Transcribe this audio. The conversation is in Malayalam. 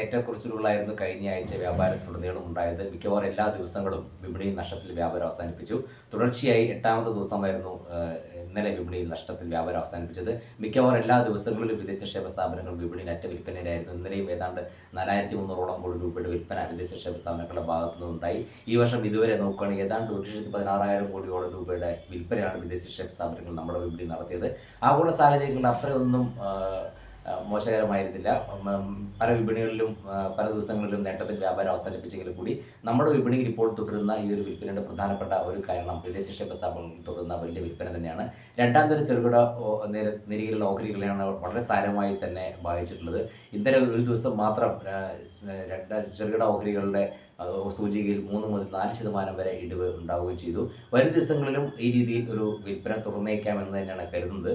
ഏറ്റക്കുറിച്ചിലുകളായിരുന്നു കഴിഞ്ഞ ആഴ്ച വ്യാപാരത്തിലുടനീളം ഉണ്ടായത്. മിക്കവാറും എല്ലാ ദിവസങ്ങളും വിപണിയിൽ നഷ്ടത്തിൽ വ്യാപാരം അവസാനിപ്പിച്ചു. തുടർച്ചയായി എട്ടാമത്തെ ദിവസമായിരുന്നു ഇന്നലെ വിപണിയിൽ നഷ്ടത്തിൽ വ്യാപാരം അവസാനിപ്പിച്ചത്. മിക്കവാറും എല്ലാ ദിവസങ്ങളിലും വിദേശ നിക്ഷേപ സ്ഥാപനങ്ങൾ വിപണിയിൽ അറ്റ വിൽപ്പനയിലായിരുന്നു. ഇന്നലെയും ഏതാണ്ട് നാലായിരത്തി മുന്നൂറോളം കോടി രൂപയുടെ വിൽപ്പന വിദേശ നിക്ഷേപ സ്ഥാപനങ്ങളുടെ ഭാഗത്തു നിന്നുണ്ടായി ഈ വർഷം ഇതുവരെ നോക്കുകയാണെങ്കിൽ ഏതാണ്ട് ഒരു ലക്ഷത്തി പതിനാറായിരം കോടിയോളം രൂപയുടെ വിൽപ്പനയാണ് വിദേശ നിക്ഷേപ സ്ഥാപനങ്ങൾ നമ്മുടെ വിപണി നടത്തിയത്. ആഗോള സാഹചര്യങ്ങളിൽ അത്രയൊന്നും മോശകരമായിരുന്നില്ല. പല വിപണികളിലും പല ദിവസങ്ങളിലും നേട്ടത്തിൽ വ്യാപാരം അവസാനിപ്പിച്ചെങ്കിൽ കൂടി നമ്മുടെ വിപണിയിൽ ഇപ്പോൾ തുടരുന്ന ഈ ഒരു വിൽപ്പനയുടെ പ്രധാനപ്പെട്ട ഒരു കാരണം വിദേശ നിക്ഷേപ സ്ഥാപനങ്ങൾ തുടരുന്ന വലിയ വിൽപ്പന തന്നെയാണ്. രണ്ടാം തരം ചെറുകിട നിരയിലുള്ള ഓഹരികളെയാണ് വളരെ സാരമായി തന്നെ ബാധിച്ചിട്ടുള്ളത്. ഇന്നലെ ഒരു ദിവസം മാത്രം രണ്ട് ചെറുകിട ഓഹരികളുടെ സൂചികയിൽ മൂന്ന് മുതൽ നാല് ശതമാനം വരെ ഇടിവ് ഉണ്ടാവുകയും ചെയ്തു. വരും ദിവസങ്ങളിലും ഈ രീതിയിൽ ഒരു വിൽപ്പന തുറന്നേക്കാമെന്ന് തന്നെയാണ് കരുതുന്നത്.